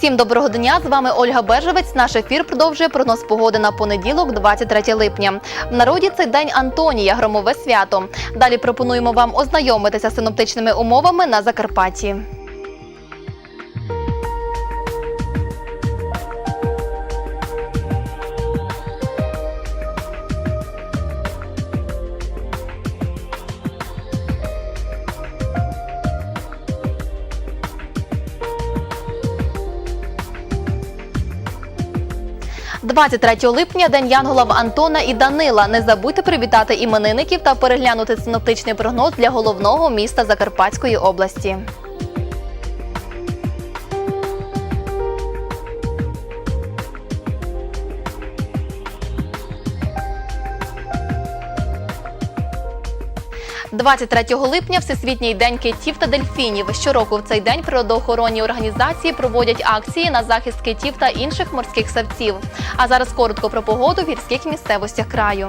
Всім доброго дня! З вами Ольга Бежевець. Наш ефір продовжує прогноз погоди на понеділок, 23 липня. В народі цей день Антонія, громове свято. Далі пропонуємо вам ознайомитися з синоптичними умовами на Закарпатті. – 23 липня день Янголов Антона і Данила. Не забудьте привітати іменинників та переглянути синоптичний прогноз для головного міста Закарпатської області. – 23 липня Всесвітній день китів та дельфінів. Щороку в цей день природоохоронні організації проводять акції на захист китів та інших морських савців. А зараз коротко про погоду в гірських місцевостях краю.